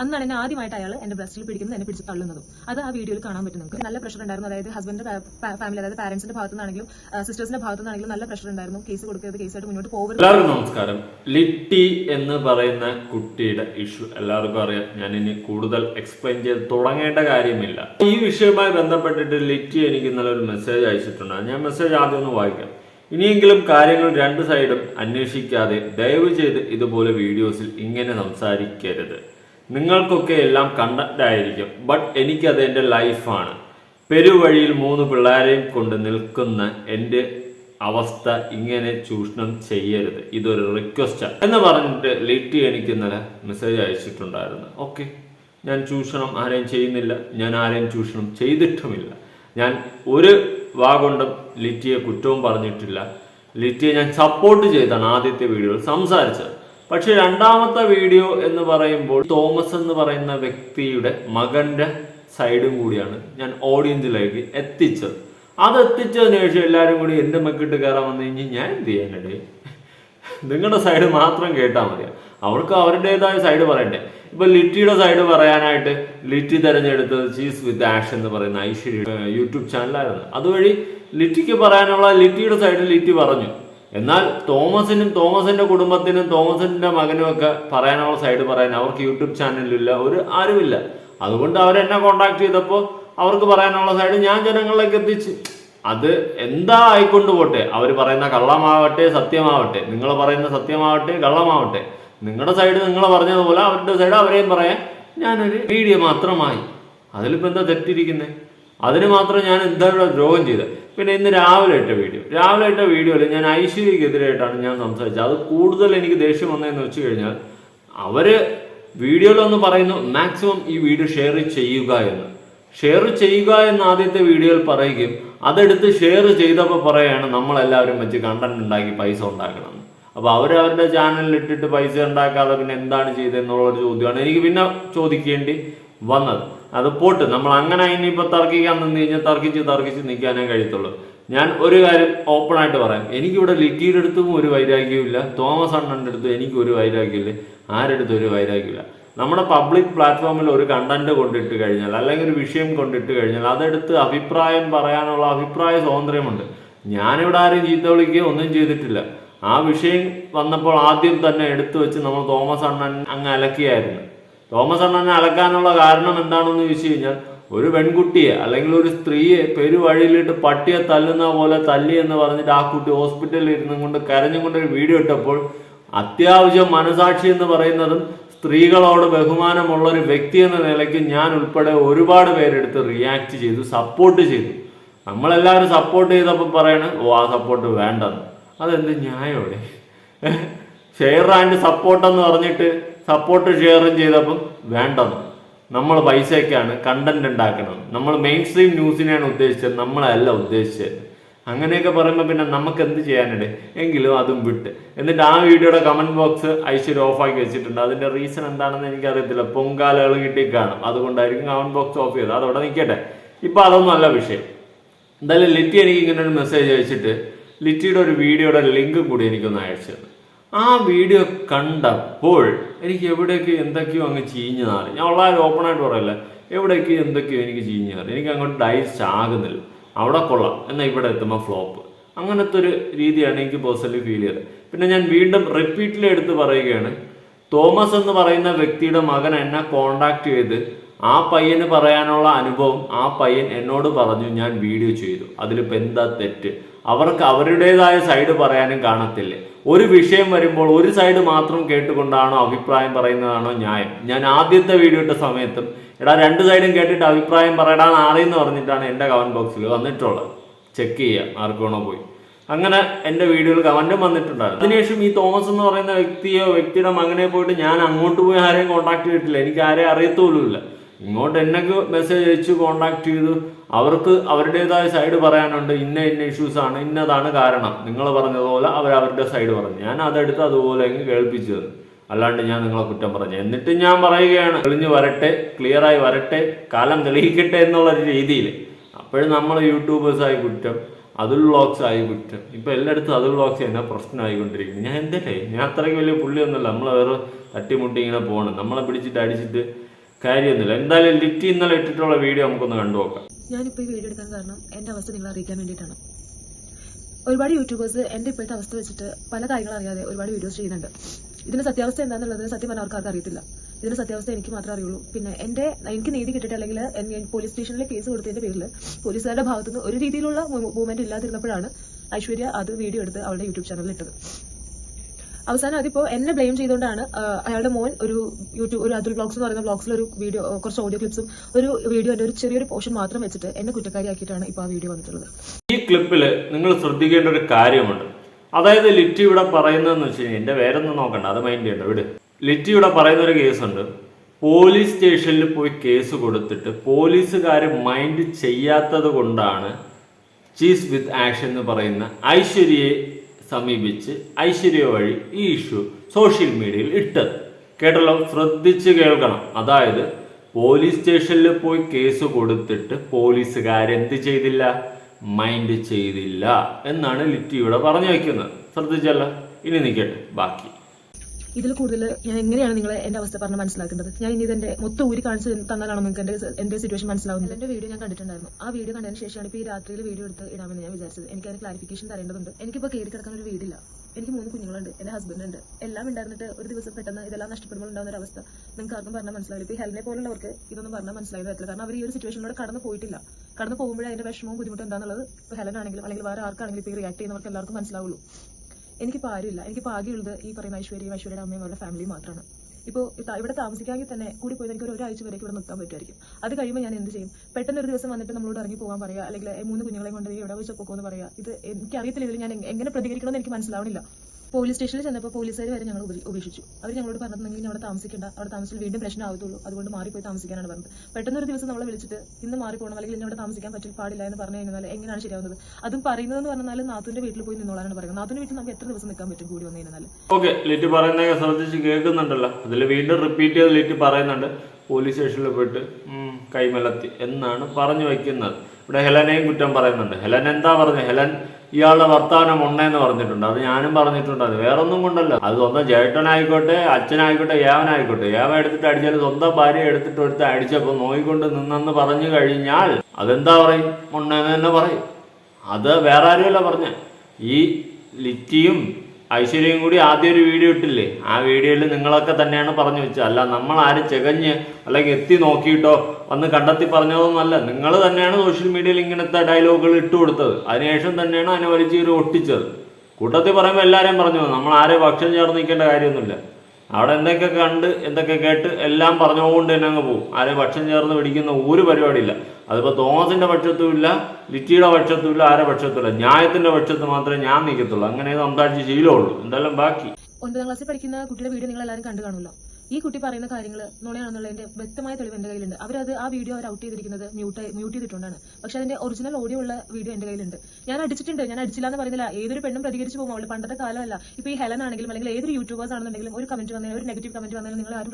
അന്നാണ് എന്നെ ആദ്യമായിട്ട് അയാൾ എന്റെ ബ്രസ്റ്റിൽ പിടിക്കുന്നത് എന്നെ പിടിച്ച് തള്ളുന്നതും. അത് ആ വീഡിയോയിൽ കാണാൻ പറ്റും നമുക്ക്. നല്ല പ്രഷർ ഉണ്ടായിരുന്നു. അതായത് ഹസ്ബൻഡിന്റെ ഫാമിലി അതായത് പാരന്റ്സിന്റെ ഭാഗത്തുനിന്നാണെങ്കിലും സിസ്റ്റേഴ്സിന്റെ ഭാഗത്തുനിന്നാണെങ്കിലും നല്ല പ്രഷർ ഉണ്ടായിരുന്നു. കേസ് കൊടുക്കരുത് കേസായിട്ട് മുന്നോട്ട് പോകരുത്. എല്ലാവർക്കും നമസ്കാരം. ലിറ്റി എന്ന് പറയുന്ന കുട്ടിയുടെ ഇഷ്യൂ എല്ലാവർക്കും അറിയാം. ഞാൻ ഇനി കൂടുതൽ എക്സ്പ്ലെയിൻ ചെയ്ത് തുടങ്ങേണ്ട കാര്യമില്ല. ഈ വിഷയവുമായി ബന്ധപ്പെട്ടിട്ട് ലിറ്റി എനിക്ക് ഇന്നലെ ഒരു മെസ്സേജ് അയച്ചിട്ടുണ്ട്. ഞാൻ മെസ്സേജ് ആദ്യം ഒന്ന് വായിക്കാം. ഇനിയെങ്കിലും കാര്യങ്ങൾ രണ്ട് സൈഡും അന്വേഷിക്കാതെ ദയവ് ചെയ്ത് ഇതുപോലെ വീഡിയോസിൽ ഇങ്ങനെ സംസാരിക്കരുത്. നിങ്ങൾക്കൊക്കെ എല്ലാം കണ്ടന്റ് ആയിരിക്കും ബട്ട് എനിക്കത് എന്റെ ലൈഫാണ്. പെരുവഴിയിൽ മൂന്ന് പിള്ളേരെയും കൊണ്ട് നിൽക്കുന്ന എന്റെ അവസ്ഥ ഇങ്ങനെ ചൂഷണം ചെയ്യരുത്. ഇതൊരു റിക്വസ്റ്റാണ് എന്ന് പറഞ്ഞിട്ട് ലിറ്റി എനിക്ക് ഇന്നലെ മെസ്സേജ് അയച്ചിട്ടുണ്ടായിരുന്നു. ഓക്കെ ഞാൻ ചൂഷണം ആരെയും ചെയ്യുന്നില്ല. ഞാൻ ആരെയും ചൂഷണം ചെയ്തിട്ടുമില്ല. ഞാൻ ഒരു വാഗൊണ്ടും ലിറ്റിയെ കുറ്റവും പറഞ്ഞിട്ടില്ല. ലിറ്റിയെ ഞാൻ സപ്പോർട്ട് ചെയ്താണ് ആദ്യത്തെ വീഡിയോയിൽ സംസാരിച്ചത്. പക്ഷെ രണ്ടാമത്തെ വീഡിയോ എന്ന് പറയുമ്പോൾ തോമസ് എന്ന് പറയുന്ന വ്യക്തിയുടെ മകന്റെ സൈഡും കൂടിയാണ് ഞാൻ ഓഡിയൻസിലേക്ക് എത്തിച്ചത്. അത് എത്തിച്ചതിന് ശേഷം എല്ലാവരും കൂടി എന്റെ മക്കിട്ട് കയറാൻ വന്നു കഴിഞ്ഞാൽ ഞാൻ എന്ത് ചെയ്യാനിടേ നിങ്ങളുടെ സൈഡ് മാത്രം കേട്ടാൽ മതി. അവർക്ക് അവരുടേതായ സൈഡ് പറയണ്ടേ? ഇപ്പൊ ലിറ്റിയുടെ സൈഡ് പറയാനായിട്ട് ലിറ്റി തെരഞ്ഞെടുത്തത് ചീസ് വിത്ത് ആഷ് എന്ന് പറയുന്ന ഐശ്വര്യ യൂട്യൂബ് ചാനലായിരുന്നു. അതുവഴി ലിറ്റിക്ക് പറയാനുള്ള ലിറ്റിയുടെ സൈഡ് ലിറ്റി പറഞ്ഞു. എന്നാൽ തോമസിനും തോമസിന്റെ കുടുംബത്തിനും തോമസിന്റെ മകനും ഒക്കെ പറയാനുള്ള സൈഡ് പറയാൻ അവർക്ക് യൂട്യൂബ് ചാനലില്ല ഒരു ആരുമില്ല. അതുകൊണ്ട് അവരെന്നെ കോണ്ടാക്ട് ചെയ്തപ്പോൾ അവർക്ക് പറയാനുള്ള സൈഡ് ഞാൻ ജനങ്ങളിലേക്ക് എത്തിച്ച്. അത് എന്താ ആയിക്കൊണ്ട് പോട്ടെ? അവർ പറയുന്ന കള്ളമാവട്ടെ സത്യമാവട്ടെ. നിങ്ങൾ പറയുന്ന സത്യമാവട്ടെ കള്ളമാവട്ടെ. നിങ്ങളുടെ സൈഡ് നിങ്ങൾ പറഞ്ഞതുപോലെ അവരുടെ സൈഡ് അവരെയും പറയാൻ ഞാനൊരു വീഡിയോ മാത്രമായി. അതിലിപ്പോൾ എന്താ തെറ്റിരിക്കുന്നത് അതിന് മാത്രം ഞാൻ എന്താ ഇവിടെ ദ്രോഹം ചെയ്തത്. പിന്നെ ഇന്ന് രാവിലെ ഇട്ട വീഡിയോ. രാവിലെ ഇട്ട വീഡിയോയിൽ ഞാൻ ഐശ്വര്യക്കെതിരായിട്ടാണ് ഞാൻ സംസാരിച്ചത്. അത് കൂടുതൽ എനിക്ക് ദേഷ്യം വന്നതെന്ന് വെച്ച് കഴിഞ്ഞാൽ അവർ വീഡിയോയിലൊന്ന് പറയുന്നു മാക്സിമം ഈ വീഡിയോ ഷെയർ ചെയ്യുക എന്ന്. ഷെയർ ചെയ്യുക എന്ന് ആദ്യത്തെ വീഡിയോയിൽ പറയുകയും അതെടുത്ത് ഷെയർ ചെയ്തപ്പോൾ പറയുകയാണ് നമ്മളെല്ലാവരും വെച്ച് കണ്ടന്റ് ഉണ്ടാക്കി പൈസ ഉണ്ടാക്കണം അപ്പോൾ അവർ അവരുടെ ചാനലിൽ ഇട്ടിട്ട് പൈസ ഉണ്ടാക്കാതെ പിന്നെ എന്താണ് ചെയ്തതെന്നുള്ള ഒരു ചോദ്യമാണ്. എനിക്ക് പിന്നെ ചോദിക്കേണ്ടി വന്നത്. അത് പോട്ട്. നമ്മൾ അങ്ങനെ ഇനിയിപ്പോൾ തർക്കിക്കാൻ നിന്ന് കഴിഞ്ഞാൽ തർക്കിച്ച് തർക്കിച്ച് നിൽക്കാനേ കഴിയത്തുള്ളൂ. ഞാൻ ഒരു കാര്യം ഓപ്പൺ ആയിട്ട് പറയാം. എനിക്കിവിടെ ലിറ്റിയുടെ അടുത്തും ഒരു വൈരാഗ്യമില്ല തോമസ് അണ്ണന്റെ അടുത്തും എനിക്ക് ഒരു വൈരാഗ്യമില്ല ആരെടുത്തും ഒരു വൈരാഗ്യമില്ല നമ്മുടെ പബ്ലിക് പ്ലാറ്റ്ഫോമിൽ ഒരു കണ്ടന്റ് കൊണ്ടിട്ട് കഴിഞ്ഞാൽ അല്ലെങ്കിൽ ഒരു വിഷയം കൊണ്ടിട്ട് കഴിഞ്ഞാൽ അതെടുത്ത് അഭിപ്രായം പറയാനുള്ള അഭിപ്രായ സ്വാതന്ത്ര്യമുണ്ട്. ഞാനിവിടെ ആരും ചീത്ത വിളിക്കുകയോ ഒന്നും ചെയ്തിട്ടില്ല. ആ വിഷയം വന്നപ്പോൾ ആദ്യം തന്നെ എടുത്തു വെച്ച് നമ്മൾ തോമസ് അണ്ണൻ അങ്ങ് അലക്കിയായിരുന്നു. തോമസ് അണ്ണനെ അലക്കാനുള്ള കാരണം എന്താണെന്ന് ചോദിച്ചു കഴിഞ്ഞാൽ ഒരു പെൺകുട്ടിയെ അല്ലെങ്കിൽ ഒരു സ്ത്രീയെ പെരുവഴിയിലിട്ട് പട്ടിയെ തല്ലുന്ന പോലെ തല്ലി എന്ന് പറഞ്ഞിട്ട് ആ കുട്ടി ഹോസ്പിറ്റലിൽ ഇരുന്നും കൊണ്ട് കരഞ്ഞും കൊണ്ട് ഒരു വീഡിയോ ഇട്ടപ്പോൾ അത്യാവശ്യം മനസാക്ഷി എന്ന് പറയുന്നതും സ്ത്രീകളോട് ബഹുമാനമുള്ള ഒരു വ്യക്തി എന്ന നിലയ്ക്ക് ഞാൻ ഉൾപ്പെടെ ഒരുപാട് പേരെടുത്ത് റിയാക്ട് ചെയ്തു സപ്പോർട്ട് ചെയ്തു. നമ്മളെല്ലാവരും സപ്പോർട്ട് ചെയ്തപ്പോൾ പറയണ ഓ ആ സപ്പോർട്ട് വേണ്ടെന്ന്. അതെന്ത് ന്യായോടെ ഷെയർ ആൻഡ് സപ്പോർട്ട് എന്ന് പറഞ്ഞിട്ട് സപ്പോർട്ട് ഷെയറും ചെയ്തപ്പം വേണ്ടെന്ന് നമ്മൾ പൈസയൊക്കെയാണ് കണ്ടന്റ് ഉണ്ടാക്കണം നമ്മൾ മെയിൻ സ്ട്രീം ന്യൂസിനെയാണ് ഉദ്ദേശിച്ചത് നമ്മളല്ല ഉദ്ദേശിച്ചത്. അങ്ങനെയൊക്കെ പറയുമ്പോൾ പിന്നെ നമുക്ക് എന്ത് ചെയ്യാനുണ്ട്? എങ്കിലും അതും വിട്ട്. എന്നിട്ട് ആ വീഡിയോയുടെ കമന്റ് ബോക്സ് ഐശ്വര്യ ഓഫാക്കി വെച്ചിട്ടുണ്ട്. അതിന്റെ റീസൺ എന്താണെന്ന് എനിക്കറിയത്തില്ല. പൊങ്കാലകൾ കിട്ടി കാണും. അതുകൊണ്ടായിരിക്കും കമന്റ് ബോക്സ് ഓഫ് ചെയ്തത്. അതവിടെ നിൽക്കട്ടെ. ഇപ്പൊ അതൊന്നും നല്ല വിഷയം. എന്തായാലും ലിറ്റി എനിക്ക് ഇങ്ങനെ ഒരു മെസ്സേജ് അയച്ചിട്ട് ലിറ്റിയുടെ ഒരു വീഡിയോയുടെ ലിങ്ക് കൂടി എനിക്കൊന്ന് അയച്ചു തന്നു. ആ വീഡിയോ കണ്ടപ്പോൾ എനിക്ക് എവിടെയൊക്കെ എന്തൊക്കെയോ അങ്ങ് ചീഞ്ഞു നാറി. ഞാൻ വളരെ ഓപ്പണായിട്ട് പറയല്ല? എവിടെയൊക്കെയോ എന്തൊക്കെയോ എനിക്ക് ചീഞ്ഞു നാറി. എനിക്ക് അങ്ങോട്ട് ഡൈജസ്റ്റ് ആകുന്നില്ല അവിടെ കൊള്ളാം. എന്നാൽ ഇവിടെ എത്തുമ്പോൾ ഫ്ലോപ്പ് അങ്ങനത്തെ ഒരു രീതിയാണ് എനിക്ക് പേഴ്സണലി ഫീൽ ചെയ്തത്. പിന്നെ ഞാൻ വീണ്ടും റിപ്പീറ്റിൽ എടുത്ത് പറയുകയാണ്. തോമസ് എന്ന് പറയുന്ന വ്യക്തിയുടെ മകൻ എന്നെ കോണ്ടാക്ട് ചെയ്ത് ആ പയ്യന് പറയാനുള്ള അനുഭവം ആ പയ്യൻ എന്നോട് പറഞ്ഞു ഞാൻ വീഡിയോ ചെയ്തു. അതിലിപ്പോൾ എന്താ തെറ്റ്? അവർക്ക് അവരുടേതായ സൈഡ് പറയാനും കാണത്തില്ല. ഒരു വിഷയം വരുമ്പോൾ ഒരു സൈഡ് മാത്രം കേട്ടുകൊണ്ടാണോ അഭിപ്രായം പറയുന്നതാണോ ന്യായം. ഞാൻ ആദ്യത്തെ വീഡിയോ ഇട്ട സമയത്തും എടാ രണ്ട് സൈഡും കേട്ടിട്ട് അഭിപ്രായം പറയടാ നാളെയെന്ന് പറഞ്ഞിട്ടാണ് എന്റെ കമന്റ് ബോക്സിൽ വന്നിട്ടുള്ളത്. ചെക്ക് ചെയ്യാം ആർക്കാണോ പോയി. അങ്ങനെ എന്റെ വീഡിയോയിൽ കമന്റും വന്നിട്ടുണ്ടായിരുന്നു. അതിനുശേഷം ഈ തോമസ് എന്ന് പറയുന്ന വ്യക്തിയോ വ്യക്തിയുടെ മകനെ പോയിട്ട് ഞാൻ അങ്ങോട്ട് പോയി ആരെയും കോൺടാക്ട് ചെയ്തിട്ടില്ല. എനിക്ക് ആരെയും അറിയത്തുപോലുമില്ല. ഇങ്ങോട്ട് എന്നൊക്കെ മെസ്സേജ് അയച്ചു കോണ്ടാക്ട് ചെയ്തു അവർക്ക് അവരുടേതായ സൈഡ് പറയാനുണ്ട് ഇന്ന ഇന്ന ഇഷ്യൂസ് ആണ് ഇന്നതാണ് കാരണം. നിങ്ങൾ പറഞ്ഞതുപോലെ അവർ അവരുടെ സൈഡ് പറഞ്ഞു. ഞാൻ അതെടുത്ത് അതുപോലെ അങ്ങ് കേൾപ്പിച്ചു അല്ലാണ്ട് ഞാൻ നിങ്ങളെ കുറ്റം പറഞ്ഞു. എന്നിട്ട് ഞാൻ പറയുകയാണ് തെളിഞ്ഞു വരട്ടെ ക്ലിയറായി വരട്ടെ കാലം തെളിയിക്കട്ടെ എന്നുള്ള രീതിയിൽ. അപ്പോഴും നമ്മൾ യൂട്യൂബേഴ്സായി കുറ്റം അതുൽ വ്ളോഗ്സ് ആയി കുറ്റം. ഇപ്പം എല്ലായിടത്തും അതുൽ വ്ളോഗ്സ് എന്നാ പ്രശ്നമായിക്കൊണ്ടിരിക്കുന്നു. ഞാൻ എന്തല്ലേ ഞാൻ അത്രയ്ക്ക് വലിയ പുള്ളിയൊന്നുമല്ല. നമ്മൾ വേറെ തട്ടിമുട്ടി ഇങ്ങനെ പോകണം നമ്മളെ പിടിച്ചിട്ട് അടിച്ചിട്ട് കാര്യമൊന്നുമില്ല. എന്തായാലും ലിറ്റി ഇന്നലെ ഇട്ടിട്ടുള്ള വീഡിയോ നമുക്കൊന്ന് കണ്ടു നോക്കാം. ഞാനിപ്പോൾ ഈ വീഡിയോ എടുക്കാൻ കാരണം എന്റെ അവസ്ഥ നിങ്ങളെ അറിയിക്കാൻ വേണ്ടിയിട്ടാണ്. ഒരുപാട് യൂട്യൂബേഴ്സ് എന്റെ ഇപ്പോഴത്തെ അവസ്ഥ വെച്ചിട്ട് പല കാര്യങ്ങൾ അറിയാതെ ഒരുപാട് വീഡിയോസ് ചെയ്യുന്നുണ്ട്. ഇതിന്റെ സത്യാവസ്ഥ എന്താണെന്നുള്ളത് സത്യം പറഞ്ഞ അവർക്ക് അറിയത്തില്ല ഇതിന്റെ സത്യാവസ്ഥ എനിക്ക് മാത്രമേ അറിയുള്ളൂ. പിന്നെ എന്റെ എനിക്ക് നീതി കിട്ടിയിട്ട് അല്ലെങ്കിൽ പോലീസ് സ്റ്റേഷനിൽ കേസ് കൊടുത്തതിന്റെ പേരിൽ പോലീസുകാരുടെ ഭാഗത്തുനിന്ന് ഒരു രീതിയിലുള്ള മൂവ്മെന്റ് ഇല്ലാതിരുന്നപ്പോഴാണ് ഐശ്വര്യ അത് വീഡിയോ എടുത്ത് അവളുടെ യൂട്യൂബ് ചാനലിൽ ഇട്ടത്. അവസാനം അതിപ്പോ എന്നെ ബ്ലെയിം ചെയ്തുകൊണ്ടാണ് അയാളുടെ മോൻ ഒരു യൂട്യൂബ് ഒരു അതുൽ ബ്ലോഗ്സ് എന്ന് പറയുന്ന ബ്ലോഗ്സിൽ ഒരു വീഡിയോ കുറച്ച് ഓഡിയോ ക്ലിപ്സും ഒരു വീഡിയോ ഒരു ചെറിയൊരു പോർഷൻ മാത്രം വെച്ചിട്ട് എന്നെ കുറ്റക്കാരിയാക്കിയിട്ടാണ് ഇപ്പോൾ ആ വീഡിയോ വന്നിട്ടുള്ളത്. ഈ ക്ലിപ്പിൽ നിങ്ങൾ ശ്രദ്ധിക്കേണ്ട ഒരു കാര്യമുണ്ട്. അതായത് ലിറ്റി ഇവിടെ പറയുന്നതെന്ന് വെച്ച് കഴിഞ്ഞാൽ എന്റെ വേറൊന്നും നോക്കണ്ട അത് മൈൻഡ് ചെയ്യണ്ട വിട്. ലിറ്റി ഇവിടെ പറയുന്ന ഒരു കേസുണ്ട്. പോലീസ് സ്റ്റേഷനിൽ പോയി കേസ് കൊടുത്തിട്ട് പോലീസുകാർ മൈൻഡ് ചെയ്യാത്തത് കൊണ്ടാണ് ചീസ് വിത്ത് ആക്ഷൻ എന്ന് പറയുന്ന ഐശ്വര്യയെ സമീപിച്ച് ഐശ്വര്യ വഴി ഈ ഇഷ്യൂ സോഷ്യൽ മീഡിയയിൽ ഇട്ടത്. കേട്ടല്ലോ? ശ്രദ്ധിച്ച് കേൾക്കണം. അതായത് പോലീസ് സ്റ്റേഷനിൽ പോയി കേസ് കൊടുത്തിട്ട് പോലീസുകാരെന്ത് ചെയ്തില്ല? മൈൻഡ് ചെയ്തില്ല എന്നാണ് ലിറ്റി ഇവിടെ പറഞ്ഞു വയ്ക്കുന്നത്. ശ്രദ്ധിച്ചല്ല? ഇനി നിൽക്കട്ടെ. ബാക്കി. ഇതിൽ കൂടുതൽ ഞാൻ എങ്ങനെയാണ് നിങ്ങൾ എന്റെ അവസ്ഥ പറഞ്ഞ് മനസ്സിലാക്കേണ്ടത്? ഞാൻ ഇനി ഇതെന്റെ മൊത്തം ഊരി കാണിച്ച് തന്നാലാണോ നിങ്ങൾക്ക് എന്റെ എന്റെ സിറ്റുവേഷൻ മനസ്സിലാവുന്നത്? എന്റെ വീഡിയോ ഞാൻ കണ്ടിട്ടുണ്ടായിരുന്നു. ആ വീഡിയോ കണ്ടതിന് ശേഷമാണ് ഇപ്പോൾ ഈ രാത്രിയിൽ വീഡിയോ എടുത്ത് ഇടാമെന്ന് ഞാൻ വിചാരിച്ചത്. എനിക്ക് അതിന് ക്ലാരിഫിക്കേഷൻ തരേണ്ടതുണ്ട്. എനിക്കിപ്പോൾ കയറി കിടക്കുന്ന ഒരു വീടില്ല. എനിക്ക് മൂന്ന് കുഞ്ഞുങ്ങളുണ്ട് എന്റെ ഹസ്ബൻഡ് ഉണ്ട്. എല്ലാം ഉണ്ടായിരുന്നിട്ട് ഒരു ദിവസം പെട്ടെന്ന് ഇതെല്ലാം നഷ്ടപ്പെടുമ്പോൾ ഉണ്ടാകുന്ന ഒരു അവസ്ഥ നിങ്ങൾക്ക് ആർക്കും പറഞ്ഞാൽ മനസ്സിലാവില്ല. ഇപ്പോൾ ഹെൽനെ പോലുള്ളവർക്ക് ഇതൊന്നും പറഞ്ഞാൽ മനസ്സിലായി വരത്തില്ല കാരണം അവർ ഈ ഒരു സിറ്റുവേഷനിലൂടെ കടന്നു പോയിട്ടില്ല. കടന്നു പോകുമ്പോഴേ അതിന്റെ വിഷമവും ബുദ്ധിമുട്ടും എന്താണെന്നുള്ളത് ഇപ്പോൾ ആണെങ്കിലും അല്ലെങ്കിൽ വേറെ ആർക്കാണെങ്കിലും ഇപ്പോൾ റിയാക്ട് ചെയ്യുന്നവർക്ക് എല്ലാവർക്കും മനസ്സിലാവുള്ളൂ. എനിക്കിപ്പോൾ ആരുമില്ല. എനിക്ക് ആകെയുള്ളത് ഈ പറയുന്ന ഐശ്വര്യയും ഐശ്വര്യയുടെ അമ്മയും അവരുടെ ഫാമിലിയും മാത്രമാണ് ഇപ്പോൾ ഇവിടെ താമസിക്കാമെങ്കിൽ തന്നെ കൂടി പോയി എനിക്ക് ഒരു ഒരാഴ്ച വരെ ഇവിടെ നിൽക്കാൻ പറ്റുമായിരിക്കും. അത് കഴിയുമ്പോൾ ഞാൻ എന്ത് ചെയ്യും? പെട്ടെന്ന് ഒരു ദിവസം വന്നിട്ട് നമ്മളോട് ഇറങ്ങി പോകാൻ പറയുക അല്ലെങ്കിൽ "ഏ, മൂന്ന് കുഞ്ഞുങ്ങളെ കൊണ്ട് എവിടെ വെച്ച് പോകുമെന്ന് പറയുക ഇത് എനിക്കറിയത്തില്ല ഇതിൽ ഞാൻ എങ്ങനെ പ്രതികരിക്കണമെന്ന് എനിക്ക് മനസ്സിലാവണില്ല. പോലീസ് സ്റ്റേഷനിൽ ചെന്നപ്പോൾ പോലീസുകാർ വരെ ഞങ്ങൾ ഉപേക്ഷിച്ചു. അവർ ഞങ്ങളോട് പറഞ്ഞിട്ടുണ്ടെങ്കിൽ അവിടെ താമസിക്കേണ്ട. അവിടെ താമസിച്ചാൽ വീണ്ടും പ്രശ്നം ആവത്തുള്ളൂ അതുകൊണ്ട് മാറിപ്പോയി താമസിക്കാനാണ് പറഞ്ഞത്. പെട്ടെന്നൊരു ദിവസം നമ്മളെ വിളിച്ചിട്ട് ഇന്ന് മാറിപ്പോകണം അല്ലെങ്കിൽ ഇനി അവിടെ താമസിക്കാൻ പറ്റില്ല പാടില്ല എന്ന് പറഞ്ഞു കഴിഞ്ഞാൽ എങ്ങനെയാണ് ശരിയാവുന്നത്? അതും പറയുന്നതെന്ന് പറഞ്ഞാൽ നാത്തുന്റെ വീട്ടിൽ പോയി നിന്നോളാണ് പറയുന്നത്. നാത്തുന്റെ വീട്ടിൽ നമുക്ക് എത്ര ദിവസം നിൽക്കാൻ പറ്റും കൂടി വന്നു കഴിഞ്ഞാൽ? ഓക്കെ ലിറ്റി പറയുന്നതൊക്കെ ശ്രദ്ധിച്ച് കേൾക്കുന്നുണ്ടല്ലോ. അതിൽ വീണ്ടും റിപ്പീറ്റ് ചെയ്ത് ലിറ്റ് പറയുന്നുണ്ട്. പോലീസ് സ്റ്റേഷനിൽ പോയിട്ട് കൈമലത്തി എന്നാണ് പറഞ്ഞു വയ്ക്കുന്നത്. ഇവിടെ ഹെലനെയും കുറ്റം പറയുന്നുണ്ട്. ഹെലൻ എന്താ പറഞ്ഞത്? ഹെലൻ ഇയാളുടെ വർത്തമാനം ഉണ്ടെന്ന് പറഞ്ഞിട്ടുണ്ട്. അത് ഞാനും പറഞ്ഞിട്ടുണ്ട്. അത് വേറൊന്നും കൊണ്ടല്ല. അത് സ്വന്തം ചേട്ടനായിക്കോട്ടെ അച്ഛനായിക്കോട്ടെ ഏവനായിക്കോട്ടെ യാവ എടുത്തിട്ട് അടിച്ചാൽ സ്വന്തം ഭാര്യ എടുത്തിട്ട് എടുത്ത് അടിച്ചപ്പോൾ നോയിക്കൊണ്ട് നിന്നെന്ന് പറഞ്ഞു കഴിഞ്ഞാൽ അതെന്താ പറയും? ഉണ്ടെന്ന് തന്നെ പറയും. അത് വേറെ ആരുമല്ല പറഞ്ഞ. ഈ ലിറ്റിയും ഐശ്വര്യയും കൂടി ആദ്യം ഒരു വീഡിയോ ഇട്ടില്ലേ? ആ വീഡിയോയിൽ നിങ്ങളൊക്കെ തന്നെയാണ് പറഞ്ഞു വെച്ചത്. അല്ല നമ്മൾ ആരും ചെകഞ്ഞ് അല്ലെങ്കിൽ എത്തി നോക്കിയിട്ടോ വന്ന് കണ്ടെത്തി പറഞ്ഞതൊന്നുമല്ല. നിങ്ങൾ തന്നെയാണ് സോഷ്യൽ മീഡിയയിൽ ഇങ്ങനത്തെ ഡയലോഗുകൾ ഇട്ട് കൊടുത്തത്. അതിനുശേഷം തന്നെയാണ് അതിനെ വലിച്ചു കയറി ഒട്ടിച്ചത്. കൂട്ടത്തിൽ പറയുമ്പോൾ എല്ലാവരെയും പറഞ്ഞു. നമ്മൾ ആരെ ഭക്ഷണം ചേർന്ന് നിൽക്കേണ്ട കാര്യമൊന്നുമില്ല. അവിടെ എന്തൊക്കെ കണ്ട് എന്തൊക്കെ കേട്ട് എല്ലാം പറഞ്ഞുകൊണ്ട് തന്നെ അങ്ങ് പോകും. ആരെ ഭക്ഷണം ചേർന്ന് പിടിക്കുന്ന ഒരു പരിപാടിയില്ല. അതിപ്പോൾ തോമസിന്റെ പക്ഷത്തുമില്ല ലിറ്റിയുടെ പക്ഷത്തുമില്ല ആരെ പക്ഷത്തുമില്ല ന്യായത്തിന്റെ പക്ഷത്ത് മാത്രമേ ഞാൻ നിൽക്കത്തുള്ളൂ. അങ്ങനെ സംസാരിച്ച് ശീലമുള്ളൂ. എന്തായാലും ബാക്കി. ഒൻപതാം ക്ലാസ്സിൽ പഠിക്കുന്ന കുട്ടിയുടെ വീഡിയോ നിങ്ങൾ എല്ലാവരും കണ്ടു കാണുമല്ലോ. ഈ കുട്ടി പറയുന്ന കാര്യങ്ങൾ നുണയാണെന്നുള്ളതിന്റെ വ്യക്തമായ തെളിവ് എന്റെ കയ്യിലുണ്ട്. അവരത് ആ വീഡിയോ അവർ ഔട്ട് ചെയ്തിരിക്കുന്നത് മ്യൂട്ട് മ്യൂട്ട് ചെയ്തിട്ടുണ്ടാണ് പക്ഷെ അതിന്റെ ഒറിജിനൽ ഓഡിയോ ഉള്ള വീഡിയോ എന്റെ കയ്യിലുണ്ട്. ഞാൻ അടിച്ചിട്ടുണ്ട്. ഞാൻ അടിച്ചില്ല എന്ന് പറയുന്നില്ല. ഏതൊരു പെണ്ണും പ്രതികരിച്ച് പോകും. അവൾ പണ്ടത്തെ കാലമല്ല. ഇപ്പൊ ഈ ഹെലൻ ആണെങ്കിലും അല്ലെങ്കിൽ ഏതൊരു യൂട്യൂബേഴ്സ് ആണെന്നുണ്ടെങ്കിലും ഒരു കമന്റ് വന്നാലും ഒരു നെഗറ്റീവ് കമന്റ് വന്നാലും നിങ്ങൾ ആരും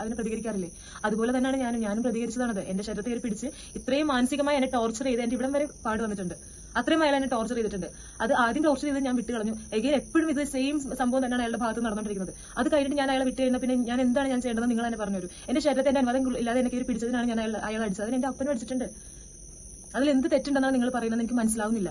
അതിന് പ്രതികരിക്കാറില്ലേ? അതുപോലെ തന്നെയാണ് ഞാനും ഞാനും പ്രതികരിച്ചതാണ് എന്റെ ശരീരത്തെ പിടിച്ച് ഇത്രയും മാനസികമായി എന്നെ ടോർച്ചർ ചെയ്ത് എന്റെ ഇവിടം വരെ പാട് വന്നിട്ടുണ്ട്. അത്രയും അയാൾ എന്നെ ടോർച്ചർ ചെയ്തിട്ടുണ്ട്. അത് ആദ്യം ടോർച്ചർ ചെയ്ത് ഞാൻ വിട്ട് കളഞ്ഞു എഗെയിൻ എപ്പോഴും ഇത് സെയിം സംഭവം തന്നെയാണ് അയാളുടെ ഭാഗത്ത് നടന്നുകൊണ്ടിരിക്കുന്നത്. അത് കഴിഞ്ഞിട്ട് ഞാൻ അയാളെ വിട്ട് കഴിഞ്ഞാൽ പിന്നെ ഞാൻ എന്താണ് ഞാൻ ചെയ്യേണ്ടത് നിങ്ങൾ തന്നെ പറഞ്ഞു എന്റെ ശരീരത്തെ എന്റെ അനുവാദം ഇല്ലാതെ എനിക്ക് ഒരു പിടിച്ചതിനാണ് ഞാൻ അയാൾ അടിച്ചത്. അതിന് എന്റെ അപ്പനും അടിച്ചിട്ടുണ്ട്. അതിൽ എന്ത് തെറ്റുണ്ടെന്നാണ് നിങ്ങൾ പറയുന്നത് എനിക്ക് മനസ്സിലാവുന്നില്ല.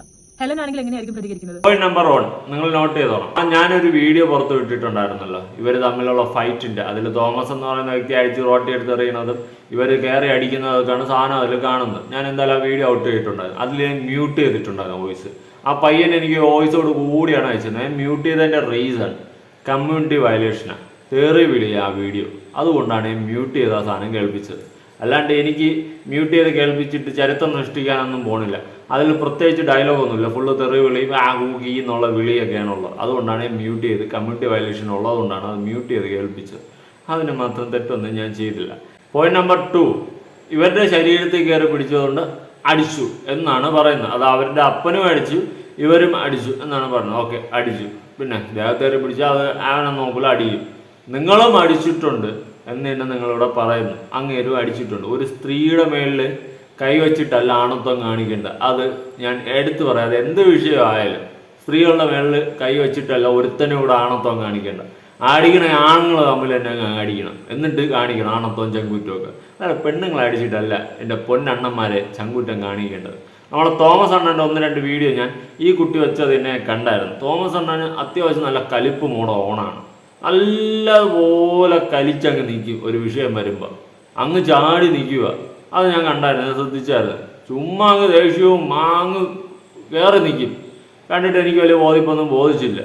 പ്രതികരിക്കുന്നത്? നമ്പർ നിങ്ങൾ നോട്ട് ചെയ്തോണം. ഞാനൊരു വീഡിയോ പുറത്തു വിട്ടിട്ടുണ്ടായിരുന്നല്ലോ. ഇവർ തമ്മിലുള്ള ഫൈറ്റിന്റെ അതിൽ തോമസ് എന്ന് പറയുന്ന വ്യക്തി അഴിച്ച് റോട്ടി എടുത്ത് ഇവർ കയറി അടിക്കുന്നതൊക്കെയാണ് സാധനം അതിൽ കാണുന്നത്. ഞാൻ എന്തായാലും ആ വീഡിയോ ഔട്ട് ചെയ്തിട്ടുണ്ടായിരുന്നു. അതിൽ ഞാൻ മ്യൂട്ട് ചെയ്തിട്ടുണ്ടായിരുന്നു വോയിസ് ആ പയ്യൻ എനിക്ക് വോയിസോട് കൂടിയാണ് അയച്ചത്. ഞാൻ മ്യൂട്ട് ചെയ്തതിന്റെ റീസൺ കമ്മ്യൂണിറ്റി വയലേഷനാണ് തേറി വിളി ആ വീഡിയോ അതുകൊണ്ടാണ് ഞാൻ മ്യൂട്ട് ചെയ്ത സാധനം കേൾപ്പിച്ചത്. അല്ലാണ്ട് എനിക്ക് മ്യൂട്ട് ചെയ്ത് കേൾപ്പിച്ചിട്ട് ചരിത്രം സൃഷ്ടിക്കാനൊന്നും പോണില്ല. അതിൽ പ്രത്യേകിച്ച് ഡയലോഗൊന്നുമില്ല ഫുള്ള് തെറി വിളിയും ആ ഹൂഗി എന്നുള്ള വിളിയൊക്കെയാണ് ഉള്ളത് അതുകൊണ്ടാണ് മ്യൂട്ട് ചെയ്ത് കമ്മ്യൂണിറ്റി വയലേഷൻ ഉള്ളതുകൊണ്ടാണ് അത് മ്യൂട്ട് ചെയ്ത് കേൾപ്പിച്ചത്. അതിന് മാത്രം തെറ്റൊന്നും ഞാൻ ചെയ്തില്ല. പോയിന്റ് നമ്പർ ടു ഇവരുടെ ശരീരത്തിൽ കയറി പിടിച്ചതുകൊണ്ട് അടിച്ചു എന്നാണ് പറയുന്നത്. അത് അവരുടെ അപ്പനും അടിച്ചു ഇവരും അടിച്ചു എന്നാണ് പറഞ്ഞത് ഓക്കെ അടിച്ചു. പിന്നെ ദേഹത്തേറി പിടിച്ചാൽ അത് അവനെ നോക്കില്ല അടിക്കും നിങ്ങളും അടിച്ചിട്ടുണ്ട് എന്ന് തന്നെ നിങ്ങളിവിടെ പറയുന്നു. അങ്ങേരും അടിച്ചിട്ടുണ്ട്. ഒരു സ്ത്രീയുടെ മേളിൽ കൈവച്ചിട്ടല്ല ആണത്വം കാണിക്കേണ്ടത്. അത് ഞാൻ എടുത്തു പറയാം. അത് എന്ത് വിഷയമായാലും സ്ത്രീകളുടെ മേളിൽ കൈവച്ചിട്ടല്ല ഒരുത്തനും ഇവിടെ ആണത്വം കാണിക്കേണ്ട ആടിക്കണ ആണുങ്ങൾ തമ്മിൽ തന്നെ അടിക്കണം എന്നിട്ട് കാണിക്കണം ആണത്വം ചങ്കൂറ്റവും ഒക്കെ അല്ല പെണ്ണുങ്ങൾ അടിച്ചിട്ടല്ല എന്റെ പൊന്നണ്ണന്മാരെ ചങ്കൂറ്റം കാണിക്കേണ്ടത്. നമ്മളെ തോമസ് അണ്ണന്റെ ഒന്ന് രണ്ട് വീഡിയോ ഞാൻ ഈ കുട്ടി വെച്ചത് എന്നെ കണ്ടായിരുന്നു. തോമസ് അണ്ണന് അത്യാവശ്യം നല്ല കലിപ്പ് മൂട ഓണാണ്. നല്ലപോലെ കലിച്ചങ്ങ് നിൽക്കും ഒരു വിഷയം വരുമ്പോൾ അങ്ങ് ചാടി നിൽക്കുക. അത് ഞാൻ കണ്ടായിരുന്നു ശ്രദ്ധിച്ചായിരുന്നു. ചുമ്മാ അങ്ങ് ദേഷ്യവും മാങ്ങ് കയറി നിൽക്കും കണ്ടിട്ട് എനിക്ക് വലിയ ബോധിപ്പൊന്നും ബോധിച്ചില്ല.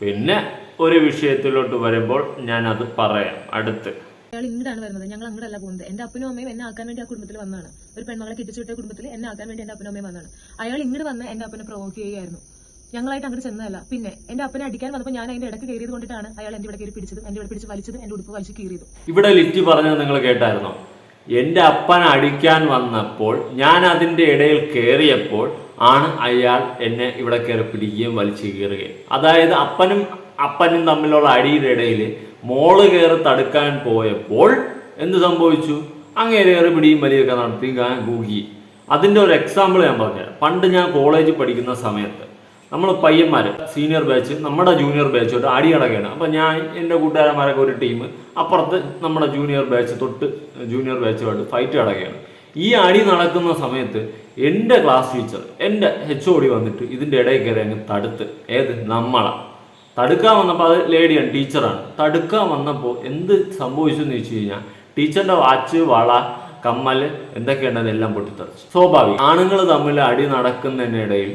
പിന്നെ ഒരു വിഷയത്തിലോട്ട് വരുമ്പോൾ ഞാൻ അത് പറയാം. അടുത്ത്. അയാൾ ഇങ്ങോട്ടാണ് വരുന്നത്. ഞങ്ങൾ അങ്ങോട്ടല്ല പോകുന്നത്. എന്റെ അപ്പനും അമ്മയും എന്നെ ആക്കാൻ വേണ്ടി ആ കുടുംബത്തിൽ വന്നതാണ്. ഒരു പെൺമകളെ കെട്ടിച്ചു വിട്ട കുടുംബത്തിൽ എന്നെ ആക്കാൻ വേണ്ടി എന്റെ അപ്പനും അമ്മയും വന്നതാണ്. അയാൾ ഇങ്ങോട്ട് വന്ന് എന്റെ അപ്പനെ പ്രൊവോക്ക് ചെയ്യുകയായിരുന്നു. ഞങ്ങളായിട്ട് അങ്ങോട്ട് ചെന്നതല്ല. പിന്നെ എന്റെ അപ്പനെ അടിക്കാൻ വന്നപ്പോൾ ഞാൻ അതിന്റെ ഇടയ്ക്ക് കയറിയത് കൊണ്ടിട്ടാണ് അയാൾ എന്റെ ഇവിടെ കയറി പിടിച്ചതും എന്റെ ഇവിടെ പിടിച്ച് വലിച്ചതും എന്റെ ഉടുപ്പ് വലിച്ച് കീറിയതും. ഇവിടെ ലിറ്റി പറഞ്ഞത് നിങ്ങൾ കേട്ടായിരുന്നോ? എന്റെ അപ്പൻ അടിക്കാൻ വന്നപ്പോൾ ഞാൻ അതിന്റെ ഇടയിൽ കയറിയപ്പോൾ ആണ് അയാൾ എന്നെ ഇവിടെ കയറി പിടിക്കുകയും വലിച്ചു കീറുകയും. അതായത് അപ്പനും അപ്പനും തമ്മിലുള്ള അടിയുടെ ഇടയിൽ മോൾ കയറി തടുക്കാൻ പോയപ്പോൾ എന്ത് സംഭവിച്ചു? അങ്ങേരെ കയറി പിടിയും വലിയൊക്കെ നടത്തി ഗാ കൂകി അതിന്റെ ഒരു എക്സാമ്പിൾ ഞാൻ പറഞ്ഞുതരാം. പണ്ട് ഞാൻ കോളേജിൽ പഠിക്കുന്ന സമയത്ത് നമ്മൾ പയ്യന്മാർ സീനിയർ ബാച്ച് നമ്മുടെ ജൂനിയർ ബാച്ചോട്ട് അടി അടക്കുകയാണ് അപ്പം ഞാൻ എന്റെ കൂട്ടുകാരന്മാരൊക്കെ ഒരു ടീം അപ്പുറത്ത് നമ്മുടെ ജൂനിയർ ബാച്ച് തൊട്ട് ജൂനിയർ ബാച്ചുമായിട്ട് ഫൈറ്റ് അടക്കുകയാണ് ഈ അടി നടക്കുന്ന സമയത്ത് എന്റെ ക്ലാസ് ടീച്ചർ എന്റെ എച്ച് ഒ ഡി വന്നിട്ട് ഇതിന്റെ ഇടയിൽ കയറി അങ്ങ് തടുത്ത്. ഏത്? നമ്മളാ. തടുക്കാൻ വന്നപ്പോൾ അത് ലേഡിയാണ് ടീച്ചറാണ് തടുക്കാൻ വന്നപ്പോൾ എന്ത് സംഭവിച്ചു എന്ന് വെച്ച് കഴിഞ്ഞാൽ ടീച്ചറിന്റെ വാച്ച് വള കമ്മൽ എന്തൊക്കെയുണ്ടെന്ന് എല്ലാം പൊട്ടിത്തെറിച്ചു. സ്വാഭാവികം. ആണുങ്ങൾ തമ്മിൽ അടി നടക്കുന്നതിനിടയിൽ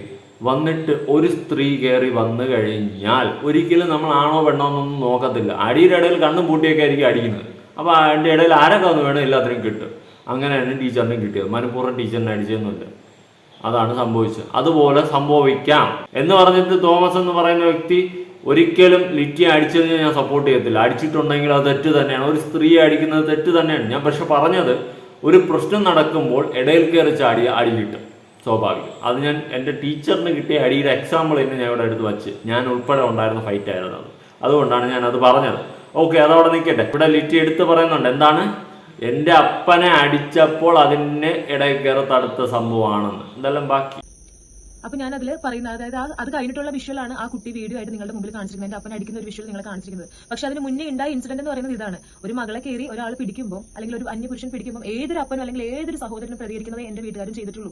വന്നിട്ട് ഒരു സ്ത്രീ കയറി വന്നു കഴിഞ്ഞാൽ ഒരിക്കലും നമ്മൾ ആണോ പെണ്ണോ എന്നൊന്നും നോക്കത്തില്ല. അടിയുടെ ഇടയിൽ കണ്ണും പൂട്ടിയൊക്കെ ആയിരിക്കും അടിക്കുന്നത്. അപ്പോൾ അതിന്റെ ഇടയിൽ ആരൊക്കെ വന്ന് വേണം എല്ലാത്തിനും കിട്ടും. അങ്ങനെയാണ് ടീച്ചറിനും കിട്ടിയത്. മനഃപൂർവം ടീച്ചറിനെ അടിച്ചതെന്നുണ്ട് അതാണ് സംഭവിച്ചത്. അതുപോലെ സംഭവിക്കാം എന്ന് പറഞ്ഞിട്ട് തോമസ് എന്ന് പറയുന്ന വ്യക്തി ഒരിക്കലും ലിറ്റി അടിച്ചതിന് ഞാൻ സപ്പോർട്ട് ചെയ്യത്തില്ല. അടിച്ചിട്ടുണ്ടെങ്കിൽ അത് തെറ്റ് തന്നെയാണ്. ഒരു സ്ത്രീയെ അടിക്കുന്നത് തെറ്റ് തന്നെയാണ്. ഞാൻ പക്ഷെ പറഞ്ഞത് ഒരു പ്രശ്നം നടക്കുമ്പോൾ ഇടയിൽ കയറി ചാടി അടി കിട്ടും. സ്വാഭാവികം. അത് ഞാൻ എന്റെ ടീച്ചറിന് കിട്ടിയ അടിയുടെ എക്സാമ്പിൾ തന്നെ ഞാൻ ഇവിടെ എടുത്ത് വച്ച് ഞാൻ ഉൾപ്പെടെ ഉണ്ടായിരുന്ന ഫൈറ്റ് ആയിരുന്നു അത്. അതുകൊണ്ടാണ് ഞാൻ അത് പറഞ്ഞത്. ഓക്കെ അതവിടെ നിൽക്കട്ടെ. ഇവിടെ ലിറ്റി എടുത്ത് പറയുന്നുണ്ട്. എന്താണ്? എന്റെ അപ്പനെ അടിച്ചപ്പോൾ അതിന് ഇടയിൽ കയറി തടുത്ത സംഭവമാണെന്ന്. എന്തെല്ലാം ബാക്കി? അപ്പൊ ഞാൻ അതിൽ പറയുന്നത് അതായത് അത് കഴിഞ്ഞിട്ടുള്ള വിഷ്വലാണ് ആ കുട്ടി വീഡിയോ ആയിട്ട് നിങ്ങളുടെ മുമ്പിൽ കാണിച്ചിരിക്കുന്നത്. എന്റെ അപ്പൻ അടിക്കുന്ന ഒരു വിഷ്വൽ നിങ്ങൾ കാണിച്ചിരിക്കുന്നത്. പക്ഷെ അതിന് മുന്നേ ഉണ്ടായ ഇൻസിഡന്റ് എന്ന് പറയുന്നത് ഇതാണ്. ഒരു മകളെ കയറി ഒരാൾ പിടിക്കുമ്പോൾ അല്ലെങ്കിൽ ഒരു അന്യപുരുഷൻ പിടിക്കുമ്പോൾ ഏതൊരു അപ്പനും അല്ലെങ്കിൽ ഏതൊരു സഹോദരനും പ്രതികരിക്കുന്നത് എന്റെ വീട്ടുകാരും ചെയ്തിട്ടുള്ളൂ.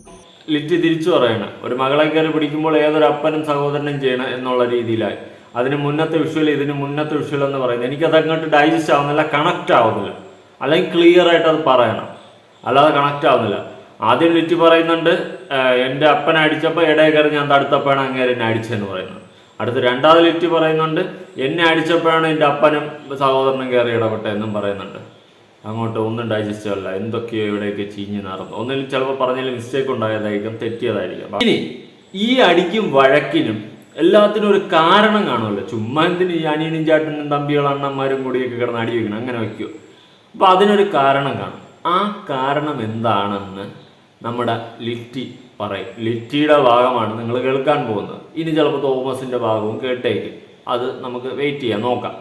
ലിറ്റ് തിരിച്ചു പറയണം ഒരു മകളെ കയറി പിടിക്കുമ്പോൾ ഏതൊരു അപ്പനും സഹോദരനും ചെയ്യണം എന്നുള്ള രീതിയിലായി. അതിന് മുന്നത്തെ വിഷ്വൽ ഇതിന് മുന്നത്തെ വിഷ്വൽ എന്ന് പറയുന്നത് എനിക്കത് അങ്ങോട്ട് ഡൈജസ്റ്റ് ആവുന്നില്ല കണക്ട് ആവുന്നില്ല. അല്ലെങ്കിൽ ക്ലിയർ ആയിട്ട് അത് പറയണം. അല്ലാതെ കണക്ട് ആവുന്നില്ല. ആദ്യം ലിറ്റി പറയുന്നുണ്ട് എന്റെ അപ്പൻ അടിച്ചപ്പോൾ ഇടയിൽ കയറി ഞാൻ തടുത്തപ്പോഴാണ് അങ്ങേരെ എന്നെ അടിച്ചതെന്ന് പറയുന്നത്. അടുത്ത് രണ്ടാമത് ലിറ്റി പറയുന്നുണ്ട് എന്നെ അടിച്ചപ്പോഴാണ് എന്റെ അപ്പനും സഹോദരനും കയറി ഇടപെട്ടതെന്നും പറയുന്നുണ്ട്. അങ്ങോട്ട് ഒന്നും ഡൈജസ്റ്റ് അല്ല എന്തൊക്കെയോ ഇവിടെയൊക്കെ ചീഞ്ഞ് നടന്നു. ഒന്നിലും ചിലപ്പോൾ പറഞ്ഞാലും മിസ്റ്റേക്ക് ഉണ്ടായതായിരിക്കും തെറ്റിയതായിരിക്കും. ഇനി ഈ അടിക്കും വഴക്കിനും എല്ലാത്തിനും ഒരു കാരണം കാണുമല്ലോ. ചുമ്മാ എന്തിന് ഈ അനിയനും ചാട്ടനും തമ്പികളും അണ്ണന്മാരും കൂടിയൊക്കെ കിടന്ന് അടി വെക്കണം അങ്ങനെ വയ്ക്കുമോ അപ്പോൾ അതിനൊരു കാരണം കാണും. ആ കാരണം എന്താണെന്ന് നമ്മുടെ ലിറ്റി പറയും. ലിറ്റിയുടെ ഭാഗമാണ് നിങ്ങൾ കേൾക്കാൻ പോകുന്നത്. ഇനി ചിലപ്പോൾ തോമസിന്റെ ഭാഗവും കേട്ടേക്കും. അത് നമുക്ക് വെയിറ്റ് ചെയ്യാം നോക്കാം.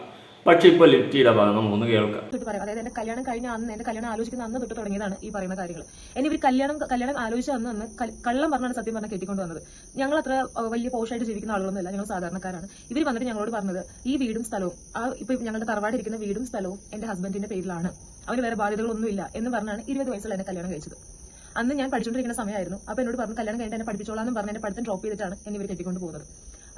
പക്ഷെ ഇപ്പൊ ലിറ്റിയുടെ ഭാഗം നമുക്കൊന്ന് കേൾക്കാം. അതായത് എന്റെ കല്യാണം കഴിഞ്ഞ അന്ന് എന്റെ കല്യാണം ആലോചിക്കുന്ന അന്ന് തൊട്ട് തുടങ്ങിയതാണ് ഈ പറയുന്ന കാര്യങ്ങൾ. എന്നെ ഇവർ കല്യാണം കല്യാണം ആലോചിച്ച അന്ന് അന്ന് കള്ളം പറഞ്ഞാണ് സത്യം പറഞ്ഞാൽ കെട്ടിക്കൊണ്ട് വന്നത്. ഞങ്ങൾ അത്ര വലിയ പോഷായിട്ട് ജീവിക്കുന്ന ആളുകളൊന്നുമല്ല ഞങ്ങൾ സാധാരണക്കാരാണ്. ഇവർ വന്നിട്ട് ഞങ്ങളോട് പറഞ്ഞത് ഈ വീടും സ്ഥലവും ആ ഇപ്പൊ ഞങ്ങളുടെ തറവാടിരിക്കുന്ന വീടും സ്ഥലവും എന്റെ ഹസ്ബൻഡിന്റെ പേരിലാണ്. അവന് വേറെ ബാധ്യതകളൊന്നുമില്ല എന്ന് പറഞ്ഞാണ് ഇരുപത് വയസ്സുള്ള എന്നെ കല്യാണം കഴിച്ചത്. അന്ന് ഞാൻ പഠിച്ചുകൊണ്ടിരിക്കുന്ന സമയമായിരുന്നു. അപ്പൊ എന്നോട് പറഞ്ഞു കല്യാണം കഴിഞ്ഞിട്ട് എന്നെ പഠിപ്പിച്ചോളാം എന്ന് പറഞ്ഞ് എന്നെ പഠിത്തം ഡ്രോപ്പ് ചെയ്തിട്ടാണ് എന്നെ ഇവർ കെട്ടിക്കൊണ്ട് പോകുന്നത്.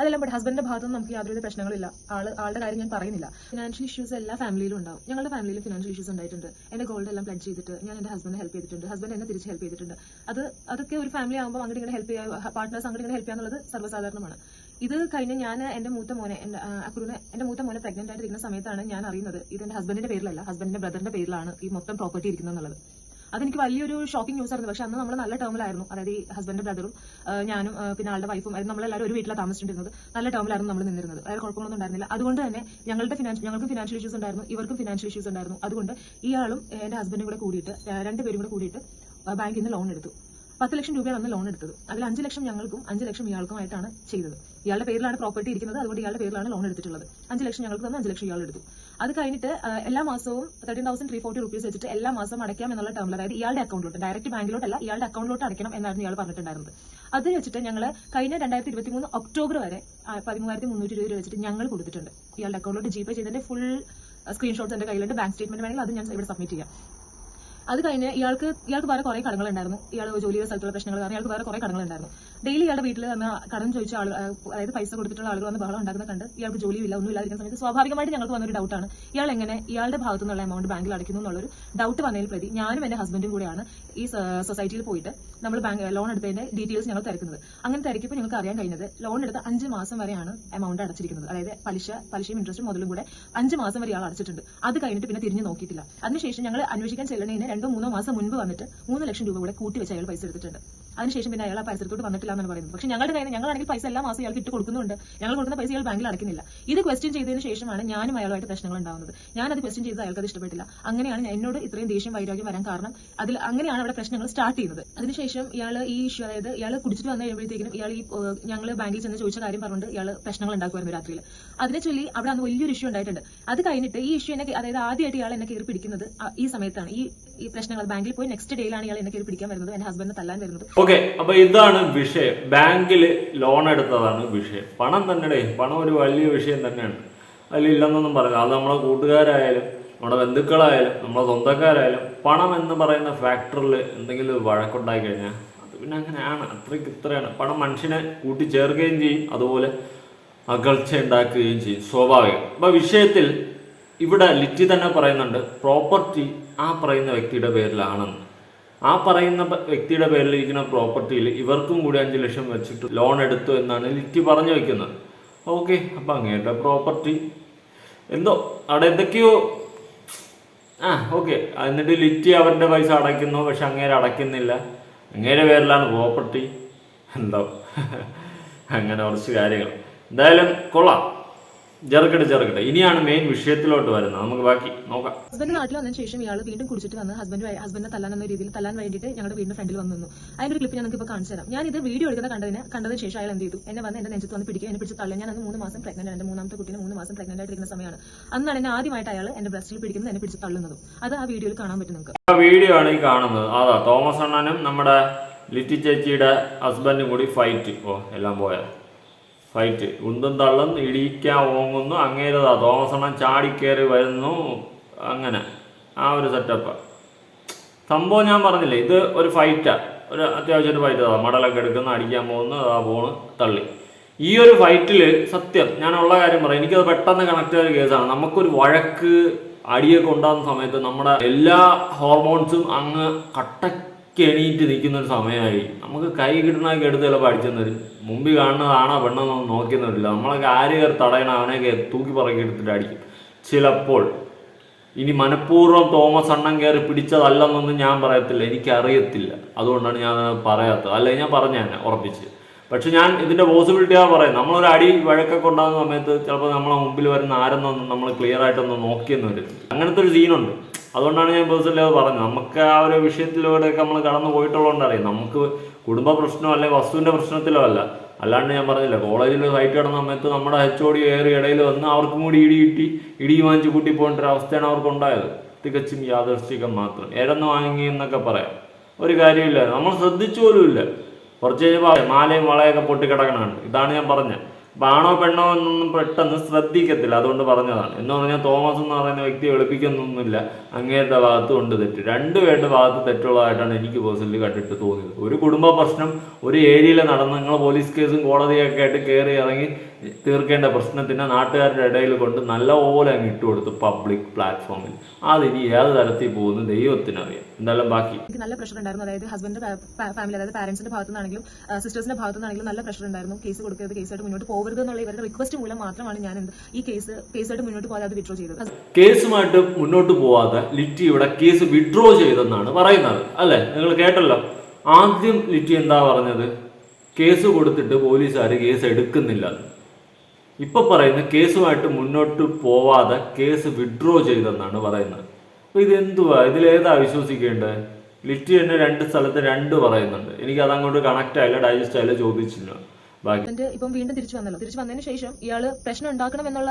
അതെല്ലാം ബട്ട് ഹസ്ബൻഡിന്റെ ഭാഗത്തുനിന്ന് നമുക്ക് യാതൊരു പ്രശ്നങ്ങളില്ല. ആൾ ആളുടെ കാര്യം ഞാൻ പറയുന്നില്ല. ഫിനാൻഷ്യൽ ഇഷ്യൂസ് എല്ലാ ഫാമിലിയിലും ഉണ്ടാവും. ഞങ്ങളുടെ ഫാമിലിയിൽ ഫിനാൻഷ്യൽ ഇഷ്യൂസ് ഉണ്ടായിട്ടുണ്ട്. എന്റെ ഗോൾഡ് എല്ലാം പ്ലഡ് ചെയ്തിട്ട് ഞാൻ എന്റെ ഹസ്ബൻഡ് ഹെൽപ്പ് ചെയ്തിട്ടുണ്ട്. ഹസ്ബൻഡ് എന്നെ തിരിച്ച് ഹെൽപ്പ് ചെയ്തിട്ടുണ്ട്. അത് അതൊക്കെ ഒരു ഫാമിലി ആകുമ്പോൾ അങ്ങോട്ട് ഇങ്ങനെ ഹെൽപ്പ് ചെയ്യുക പാർട്ട്നേഴ്സ് അങ്ങോട്ട് ഇങ്ങനെ ഹെൽപ്പ് ചെയ്യാന്നുള്ളത് സർവസാധാരണമാണ്. ഇത് കഴിഞ്ഞ് ഞാൻ എന്റെ മൂത്ത മോനെ എന്റെ അക്രൂനെ എന്റെ മൂത്ത മോനെ പ്രഗ്നന്റ് ആയിട്ടിരിക്കുന്ന സമയത്താണ് ഞാൻ അറിയുന്നത്. ഇത് എന്റെ ഹസ്ബൻഡിന്റെ പേരിലല്ല ഹസ്ബൻഡിന്റെ ബ്രദറിന്റെ പേരിലാണ് ഈ മൊത്തം പ്രോപ്പർട്ടി ഇരിക്കുന്നത് എന്നുള്ളത് അതെനിക്ക് വലിയൊരു ഷോക്കിംഗ് ന്യൂസ് ആയിരുന്നു. പക്ഷെ അന്ന് നമ്മൾ നല്ല ടേമിലായിരുന്നു അതായത് ഈ ഹസ്ബൻഡ് ബ്രദറും ഞാനും പിന്നെ ആളുടെ വൈഫും അതായത് നമ്മളെല്ലാവരും ഒരു വീട്ടിലാണ് താമസിച്ചിരുന്നത്. നല്ല ടേമിലായിരുന്നു നമ്മൾ നിന്നിരുന്നത്. അതായത് കുഴപ്പമൊന്നും ഉണ്ടായിരുന്നില്ല. അതുകൊണ്ട് തന്നെ ഞങ്ങളുടെ ഫിനാൻഷ്യൽ ഞങ്ങൾക്കും ഫിനാൻഷ്യൽ ഇഷ്യൂസ് ഉണ്ടായിരുന്നു. ഇവർക്കും ഫിനാൻഷ്യൽ ഇഷ്യൂസ് ഉണ്ടായിരുന്നു. അതുകൊണ്ട് ഇയാളും എന്റെ ഹസ്ബൻഡും കൂടെ കൂടിയിട്ട് രണ്ടുപേരും കൂടെ കൂടിയിട്ട് ബാങ്കിൽ നിന്ന് ലോൺ എടുത്തു. പത്ത് ലക്ഷം രൂപയാണ് അന്ന് ലോൺ എടുത്തത്. അതിൽ അഞ്ച് ലക്ഷം ഞങ്ങൾക്കും അഞ്ച് ലക്ഷം ഇയാൾക്കുമായിട്ടാണ് ചെയ്തത്. ഇയാളുടെ പേരിലാണ് പ്രോപ്പർട്ടി ഇരിക്കുന്നത്. അതുകൊണ്ട് ഇയാളുടെ പേരിലാണ് ലോൺ എടുത്തിട്ടുള്ളത്. അഞ്ച് ലക്ഷം ഞങ്ങൾക്ക് തന്നെ അഞ്ച് ലക്ഷം ഇയാൾ എടുത്തു. അത് കഴിഞ്ഞിട്ട് എല്ലാ മാസവും thirteen thousand three forty rupees വെച്ചിട്ട് എല്ലാ മാസം അടയ്ക്കാം എന്നുള്ള ടേമിൽ അതായത് ഇയാളുടെ അക്കൗണ്ടിലോട്ട് ഡയറക്റ്റ് ബാങ്കിലോട്ടല്ല ഇയാളുടെ അക്കൗണ്ടിലോട്ട് അടയ്ക്കണം എന്നായിരുന്നു ഇയാൾ പറഞ്ഞിട്ടുണ്ടായിരുന്നത്. അത് വെച്ചിട്ട് ഞങ്ങൾ കഴിഞ്ഞ രണ്ടായിരത്തി ഇരുപത്തി മൂന്ന് ഒക്ടോബർ വരെ പതിമൂവായിരത്തി മുന്നൂറ്റി ഇരുപത് രൂപ വെച്ചിട്ട് ഞങ്ങൾ കൊടുത്തിട്ടുണ്ട്. ഇയാളുടെ അക്കൗണ്ടിലോട്ട് ജി പേ ചെയ്തതിന്റെ ഫുൾ സ്ക്രീൻഷോട്ട്സ് എന്റെ കയ്യിലുണ്ട്. ബാങ്ക് സ്റ്റേറ്റ്മെന്റ് വേണമെങ്കിൽ അത് ഞാൻ ഇവിടെ സബ്മിറ്റ് ചെയ്യാം. അത് കഴിഞ്ഞ് ഇയാൾക്ക് ഇയാൾക്ക് വേറെ കുറെ കടങ്ങളുണ്ടായിരുന്നു. ഇയാൾ ജോലിയുടെ സ്ഥലത്തുള്ള പ്രശ്നങ്ങൾ കാരണം ഇയാൾക്ക് വേറെ കുറെ കടങ്ങളുണ്ടായിരുന്നു. ഡെയിലി ഇയാളുടെ വീട്ടിൽ വന്ന് കടം ചോദിച്ച ആൾ അതായത് പൈസ കൊടുത്തിട്ടുള്ള ആളുകൾ വന്ന് ബഹളം ഉണ്ടാക്കുന്ന കണ്ട് ഇയാൾക്ക് ജോലിയില്ല ഒന്നും ഇല്ലാതിരിക്കുന്ന സമയത്ത് സ്വാഭാവികമായിട്ട് ഞങ്ങൾക്ക് വന്നൊരു ഡൗട്ടാണ് ഇയാൾ എങ്ങനെ ഇയാളുടെ ഭാഗത്തു നിന്നുള്ള എമൗണ്ട് ബാങ്കിൽ അടയ്ക്കുന്നു എന്നുള്ളൊരു ഡൗട്ട് വന്നതിൽ പ്രതി ഞാനും എന്റെ ഹസ്ബൻഡും കൂടെയാണ് ഈ സൊസൈറ്റിയിൽ പോയിട്ട് നമ്മൾ ബാങ്ക് ലോൺ എടുത്തതിന്റെ ഡീറ്റെയിൽസ് ഞങ്ങൾ തിരക്കുന്നത്. അങ്ങനെ തിരക്കിപ്പോൾ ഞങ്ങൾക്ക് അറിയാൻ കഴിഞ്ഞത് ലോൺ എടുത്ത അഞ്ച് മാസം വരെയാണ് എമൗണ്ട് അടച്ചിരിക്കുന്നത്. അതായത് പലിശ പലിശയും ഇൻട്രസ്റ്റും മുതലും കൂടെ അഞ്ച് മാസം വരെ ആൾ അടച്ചിട്ടുണ്ട്. അത് കഴിഞ്ഞിട്ട് പിന്നെ തിരിഞ്ഞു നോക്കിയിട്ടില്ല. അതിനുശേഷം ഞങ്ങൾ അന്വേഷിക്കാൻ ചെല്ലണതിന് രണ്ടോ മൂന്നോ മാസം മുൻപ് വന്നിട്ട് മൂന്ന് ലക്ഷം രൂപ കൂടെ കൂട്ടി വെച്ച് അയാൾ പൈസ എടുത്തിട്ടുണ്ട്. അതിനുശേഷം പിന്നെ അയാൾ പരിസരത്തോട്ട് വന്നിട്ടില്ല എന്നാണ് പറയുന്നത്. പക്ഷേ ഞങ്ങളുടെ കയ്യിൽ ഞങ്ങളാണെങ്കിൽ പൈസ എല്ലാ മാസം ഇയാൾക്ക് ഇട്ട് കൊടുക്കുന്നുണ്ട്. ഞങ്ങൾ കൊടുക്കുന്ന പൈസ ഇയാൾ ബാങ്കിൽ അടക്കുന്നില്ല ഇത് ക്വസ്റ്റ്യൻ ചെയ്തതിന് ശേഷമാണ് ഞാനും അയാളുമായിട്ട് പ്രശ്നങ്ങൾ ഞാൻ അത് ക്വസ്റ്റ്യൻ ചെയ്ത് അയാൾക്ക് അത് ഇഷ്ടപ്പെട്ടില്ല. അങ്ങനെയാണ് എന്നോട് ഇത്രയും ദേഷ്യം വൈരാഗ്യം വരാൻ കാരണം അതിൽ അങ്ങനെയാണ് അവിടെ പ്രശ്നങ്ങൾ സ്റ്റാർട്ട് ചെയ്യുന്നത്. അതിനുശേഷം ഇയാൾ ഈ ഇഷ്യൂ അതായത് ഇയാൾ കുടിച്ചിട്ട് വന്നു കഴിയുമ്പോഴത്തേക്കും ഇയാൾ ഈ ഞങ്ങൾ ബാങ്കിൽ ചെന്ന് ചോദിച്ച കാര്യം പറഞ്ഞുകൊണ്ട് ഇയാൾ പ്രശ്നങ്ങൾ ഉണ്ടാക്കുമായിരുന്നു രാത്രിയിൽ. അതിനെ ചൊല്ലി അവിടെ അന്ന് വലിയൊരു ഇഷ്യൂ ഉണ്ടായിട്ടുണ്ട്. അത് കഴിഞ്ഞിട്ട് ഈ ഇഷ്യൂ എന്നെ അതായത് ആദ്യമായിട്ട് ഇയാൾ എന്നെ കയറി പിടിക്കുന്നത് ഈ സമയത്താണ്. ഈ ഈ പ്രശ്നങ്ങൾ ബാങ്കിൽ പോയി നെക്സ്റ്റ് ഡേയിലാണ് ഇയാൾ എന്നെ കയറി പിടിക്കാൻ വരുന്നത്. എന്റെ ഹസ്ബൻഡിനെ തല്ലാൻ വരുന്നത്. ഓക്കെ അപ്പൊ ഇതാണ് വിഷയം. ബാങ്കിൽ ലോൺ എടുത്തതാണ് വിഷയം. പണം തന്നെ പണം ഒരു വലിയ വിഷയം തന്നെയാണ്. അതിലില്ലെന്നൊന്നും പറയാം അത് നമ്മളെ കൂട്ടുകാരായാലും നമ്മുടെ ബന്ധുക്കളായാലും നമ്മളെ സ്വന്തക്കാരായാലും പണം എന്ന് പറയുന്ന ഫാക്ടറിൽ എന്തെങ്കിലും ഒരു വഴക്കുണ്ടായി കഴിഞ്ഞാൽ അത് പിന്നെ അങ്ങനെയാണ്. അത്രയ്ക്ക് ഇത്രയാണ്. പണം മനുഷ്യനെ കൂട്ടിച്ചേർക്കുകയും ചെയ്യും അതുപോലെ അകൽച്ച ഉണ്ടാക്കുകയും ചെയ്യും സ്വാഭാവികം. അപ്പൊ വിഷയത്തിൽ ഇവിടെ ലിറ്റി തന്നെ പറയുന്നുണ്ട് പ്രോപ്പർട്ടി ആ പറയുന്ന വ്യക്തിയുടെ പേരിലാണെന്ന്. ആ പറയുന്ന വ്യക്തിയുടെ പേരിലിരിക്കുന്ന പ്രോപ്പർട്ടിയിൽ ഇവർക്കും കൂടി അഞ്ച് ലക്ഷം വെച്ചിട്ട് ലോൺ എടുത്തു എന്നാണ് ലിറ്റി പറഞ്ഞു വെക്കുന്നത്. ഓക്കെ അപ്പം അങ്ങേരുടെ പ്രോപ്പർട്ടി. എന്തോ അവിടെ എന്തൊക്കെയോ. ആ ഓക്കെ. എന്നിട്ട് ലിറ്റി അവരുടെ പൈസ അടയ്ക്കുന്നു പക്ഷെ അങ്ങേരെ അടയ്ക്കുന്നില്ല. അങ്ങേരെ പേരിലാണ് പ്രോപ്പർട്ടി. എന്തോ. അങ്ങനെ കുറച്ച് കാര്യങ്ങൾ. എന്തായാലും കൊള്ളാം. ചെറുക്കട്ടെ ചെറുക്കട്ടെ ഇനിയാണ് മെയിൻ വിഷയത്തിലോട്ട് വരുന്നത്. നമുക്ക് ബാക്കി നോക്കാം. ഹസ്ബൻഡ് നാട്ടിൽ വന്നതിന് ശേഷം ഇയാൾ വീണ്ടും കുടിച്ചിട്ട് വന്ന് ഹസ്ബൻഡ് ഹസ്ബൻഡിനെ തല്ലാൻ എന്ന രീതിയിൽ തല്ലാൻ വേണ്ടിയിട്ട് ഞങ്ങളുടെ വീടിന്റെ ഫ്രണ്ടിൽ വന്നു അതിന്റെ ഒരു ക്ലിപ്പ് ഞാൻ നിങ്ങൾക്ക് ഇപ്പോൾ കാണിച്ചു തരാം. ഞാൻ ഇത് വീഡിയോ എടുക്കുന്ന കണ്ടതിന് കണ്ടതിന് ശേഷം അയാൾ എന്ത് ചെയ്തു? എന്നെ വന്ന് എന്റെ നെഞ്ചത്ത് വന്ന് പിടിക്കുക. എന്നെ പിടിച്ച് തള്ളി. ഞാൻ അന്ന് മൂന്ന് മാസം പ്രഗ്നന്റ് എന്റെ മൂന്നാമത്തെ കുട്ടീനെ മൂന്ന് മാസം പ്രഗ്നന്റ് ആയിട്ടിരിക്കുന്ന സമയമാണ്. അന്നാണ് എന്നെ ആദ്യമായിട്ട് അയാൾ എന്റെ ബ്രസ്റ്റിൽ പിടിക്കുന്നത് എന്നെ പിടിച്ച് തള്ളുന്നതും. അത് ആ വീഡിയോയിൽ കാണാൻ പറ്റും നിങ്ങൾക്ക്. ആ വീഡിയോ ആണ് ഈ കാണുന്നത്. അതാ തോമസ് അണ്ണനും നമ്മുടെ ലിറ്റി ചേച്ചിയുടെ ഹസ്ബൻഡും കൂടി ഫൈറ്റ് ഓ എല്ലാം പോയ. ഫൈറ്റ് ഉന്തും തള്ളും ഇടിക്കാൻ ഓങ്ങുന്നു അങ്ങേരതാ തോമസണം ചാടിക്കയറി വരുന്നു. അങ്ങനെ. ആ ഒരു സെറ്റപ്പ് സംഭവം ഞാൻ പറഞ്ഞില്ലേ ഇത് ഒരു ഫൈറ്റാണ് ഒരു അത്യാവശ്യം ഒരു ഫൈറ്റ് അതാ മടലൊക്കെ എടുക്കുന്നു അടിക്കാൻ പോകുന്നു അതാ പോണ് തള്ളി. ഈ ഒരു ഫൈറ്റിൽ സത്യം ഞാനുള്ള കാര്യം പറയാം. എനിക്കത് പെട്ടെന്ന് കണക്ട് ചെയ്ത കേസാണ് നമുക്കൊരു വഴക്ക് അടിയൊക്കെ ഉണ്ടാകുന്ന സമയത്ത് നമ്മുടെ എല്ലാ ഹോർമോൺസും അങ്ങ് കട്ടയ്ക്ക് എണീറ്റ് നിൽക്കുന്ന ഒരു സമയമായി. നമുക്ക് കൈ കിട്ടണമൊക്കെ എടുത്ത് ചിലപ്പോൾ അടിച്ചെന്നൊരു മുമ്പിൽ കാണുന്നതാണോ പെണ്ണെന്നൊന്നും നോക്കിയെന്നില്ല നമ്മളൊക്കെ ആര് കയറി തടയണം അവനെയൊക്കെ തൂക്കി പറക്കി എടുത്തിട്ട് അടിക്കും. ചിലപ്പോൾ. ഇനി മനഃപൂർവം തോമസ് അണ്ണൻ കയറി പിടിച്ചതല്ലെന്നൊന്നും ഞാൻ പറയത്തില്ല. എനിക്കറിയത്തില്ല. അതുകൊണ്ടാണ് ഞാൻ പറയാത്തത്. അല്ലെങ്കിൽ ഞാൻ പറഞ്ഞു തന്നെ ഉറപ്പിച്ച്. പക്ഷെ ഞാൻ ഇതിന്റെ പോസിബിലിറ്റിയാണ് പറയുന്നത്. നമ്മളൊരു അടി വഴക്കൊക്കെ ഉണ്ടാകുന്ന സമയത്ത് ചിലപ്പോൾ നമ്മളെ മുമ്പിൽ വരുന്ന ആരെന്നൊന്നും നമ്മൾ ക്ലിയർ ആയിട്ടൊന്നും നോക്കിയെന്ന് വരും അങ്ങനത്തെ ഒരു സീനുണ്ട് അതുകൊണ്ടാണ് ഞാൻ പേഴ്സണലി അത് പറഞ്ഞത്. നമുക്ക് ആ ഒരു വിഷയത്തിലൂടെയൊക്കെ നമ്മൾ കടന്നു പോയിട്ടുള്ളതുകൊണ്ട് അറിയാം നമുക്ക് കുടുംബ പ്രശ്നമോ അല്ലെങ്കിൽ വസ്തുവിന്റെ പ്രശ്നത്തിലോ അല്ല. അല്ലാണ്ട് ഞാൻ പറഞ്ഞില്ല. കോളേജിൽ ഫൈറ്റ് കിടന്ന സമയത്ത് നമ്മുടെ ഡി കയറി ഇടയിൽ വന്ന് അവർക്കും കൂടി ഇടി കിട്ടി ഇടി വാങ്ങിച്ച് കൂട്ടി പോകേണ്ട ഒരു അവസ്ഥയാണ് അവർക്ക് ഉണ്ടായത് തികച്ചും യാദർശികം മാത്രം. ഏതെന്ന് വാങ്ങി എന്നൊക്കെ പറയാം. ഒരു കാര്യമില്ല നമ്മൾ ശ്രദ്ധിച്ചു പോലുമില്ല കുറച്ച് കഴിയുമ്പോൾ മാലയും വളയൊക്കെ പൊട്ടിക്കിടക്കണുണ്ട് ഇതാണ് ഞാൻ പറഞ്ഞത്. അപ്പം ആണോ പെണ്ണോ എന്നൊന്നും പെട്ടെന്ന് ശ്രദ്ധിക്കത്തില്ല. അതുകൊണ്ട് പറഞ്ഞതാണ്. എന്ന് പറഞ്ഞാൽ തോമസ് എന്ന് പറയുന്ന വ്യക്തി എളുപ്പിക്കുന്നൊന്നുമില്ല അങ്ങേരുടെ ഭാഗത്ത് ഉണ്ട് തെറ്റ്. രണ്ട് രണ്ടുപേരുടെ ഭാഗത്ത് തെറ്റുള്ളതായിട്ടാണ് എനിക്ക് പേഴ്സണലി കണ്ടിട്ട് തോന്നിയത്. ഒരു കുടുംബ പ്രശ്നം ഒരു ഏരിയയിൽ നടന്ന് നിങ്ങൾ പോലീസ് കേസും കോടതിയൊക്കെ ആയിട്ട് കയറി ഇറങ്ങി തീർക്കേണ്ട പ്രശ്നത്തിന് നാട്ടുകാരുടെ ഇടയിൽ കൊണ്ട് നല്ലപോലെ അങ്ങ് ഇട്ടുകൊടുത്തു പബ്ലിക് പ്ലാറ്റ്ഫോമിൽ അതിനി ഏത് തരത്തിൽ പോകുന്നു ദൈവത്തിനറിയാം. എന്തായാലും ബാക്കി എനിക്ക് നല്ല പ്രഷർ ഉണ്ടായിരുന്നു. അതായത് ഹസ്ബൻഡിന്റെ ഫാമിലി അതായത് പാരന്റ്സിന്റെ ഭാഗത്തു നിന്നാണെങ്കിലും സിസ്റ്റേഴ്സിന്റെ ഭാഗത്തു നിന്നാണെങ്കിലും നല്ല പ്രഷർ ഉണ്ടായിരുന്നു. കേസ് കൊടുക്കരുത് കേസായിട്ട് മുന്നോട്ട് പോകരുത് എന്നുള്ള ഇവരുടെ റിക്വസ്റ്റ് മൂലം മാത്രമാണ് ഞാൻ എന്ത് ഈ കേസ് കേസായിട്ട് മുന്നോട്ട് പോകാതെ അത് വിഡ്രോ ചെയ്തത്. കേസുമായിട്ട് മുന്നോട്ട് പോവാതെ ലിറ്റി ഇവിടെ കേസ് വിഡ്രോ ചെയ്തെന്നാണ് പറയുന്നത്. അല്ലെ? നിങ്ങൾ കേട്ടല്ലോ. ആദ്യം ലിറ്റി എന്താ പറഞ്ഞത്? കേസ് കൊടുത്തിട്ട് പോലീസുകാർ കേസ് എടുക്കുന്നില്ല ഇപ്പൊ പറയുന്ന കേസുമായിട്ട് മുന്നോട്ട് പോവാതെ കേസ് വിഡ്രോ ചെയ്തെന്നാണ് പറയുന്നത്. അപ്പൊ ഇത് എന്തുവാ ഇതിലേതാ വിശ്വസിക്കേണ്ടത് ലിറ്റി തന്നെ രണ്ട് സ്ഥലത്ത് രണ്ട് പറയുന്നുണ്ട്. എനിക്ക് അതങ്ങോട്ട് കണക്ട് ആയില്ല ഡൈജസ്റ്റ് ആയില്ല ചോദിച്ചില്ല. ബാക്കി ഇപ്പം വീണ്ടും തിരിച്ചു വന്നല്ലോ. തിരിച്ചു വന്നതിന് ശേഷം ഇയാൾ പ്രശ്നം ഉണ്ടാക്കണം എന്നുള്ള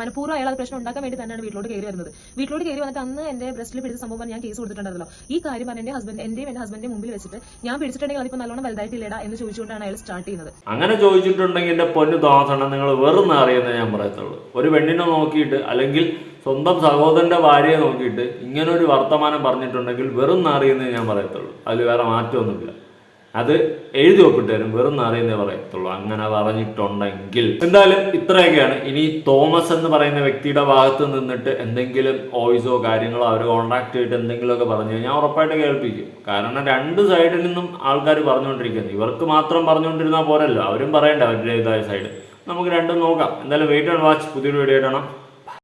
മനഃപൂർവം അയാൾ പ്രശ്നം ഉണ്ടാക്കാൻ വേണ്ടി തന്നെയാണ് വീട്ടിലോട്ട് കയറി വരുന്നത്. വീട്ടിലോട്ട് കയറി വന്നിട്ട് അന്ന് എന്റെ ബ്രസ്റ്റിൽ പിടിച്ച സംഭവം പറഞ്ഞ് ഞാൻ കേസ് കൊടുത്തിട്ടുണ്ടായിരുന്നല്ലോ. ഈ കാര്യം പറഞ്ഞ എന്റെ ഹസ്ബൻഡ് എന്റെയും എന്റെ ഹസ്ബൻഡിന്റെ മുമ്പിൽ വെച്ചിട്ട് ഞാൻ പിടിച്ചിട്ടുണ്ടെങ്കിൽ അതിപ്പോ നല്ലോണം വലുതായിട്ടില്ലേടാ എന്ന് ചോദിച്ചുകൊണ്ടാണ് അയാൾ സ്റ്റാർട്ട് ചെയ്യുന്നത്. അങ്ങനെ ചോദിച്ചിട്ടുണ്ടെങ്കിൽ എന്റെ പൊന്നു തോമസണ്ണ നിങ്ങൾ വെറും അറിയുന്ന ഞാൻ പറയത്തുള്ളൂ. ഒരു പെണ്ണിനെ നോക്കിയിട്ട് അല്ലെങ്കിൽ സ്വന്തം സഹോദരന്റെ ഭാര്യയെ നോക്കിയിട്ട് ഇങ്ങനെ ഒരു വർത്തമാനം പറഞ്ഞിട്ടുണ്ടെങ്കിൽ വെറും അറിയുന്നേ ഞാൻ പറയത്തുള്ളൂ. അതിൽ വേറെ മാറ്റമൊന്നുമില്ല. അത് എഴുതി ഒപ്പിട്ട് തരും. വെറും അറിയുന്നേ പറയത്തുള്ളൂ. അങ്ങനെ പറഞ്ഞിട്ടുണ്ടെങ്കിൽ. എന്തായാലും ഇത്രയൊക്കെയാണ്. ഇനി തോമസ് എന്ന് പറയുന്ന വ്യക്തിയുടെ ഭാഗത്ത് നിന്നിട്ട് എന്തെങ്കിലും വോയിസോ കാര്യങ്ങളോ അവർ കോൺടാക്ട് ചെയ്തിട്ട് എന്തെങ്കിലുമൊക്കെ പറഞ്ഞു കഴിഞ്ഞാൽ ഉറപ്പായിട്ട് കേൾപ്പിക്കും. കാരണം രണ്ട് സൈഡിൽ നിന്നും ആൾക്കാർ പറഞ്ഞുകൊണ്ടിരിക്കുന്നു. ഇവർക്ക് മാത്രം പറഞ്ഞുകൊണ്ടിരുന്നാൽ പോരല്ലോ. അവരും പറയണ്ട അവരുടേതായ സൈഡ് നമുക്ക് രണ്ടും നോക്കാം. എന്തായാലും വെയിറ്റ് ആൻഡ് വാച്ച് പുതിയൊരു വീഡിയോ ഇടണം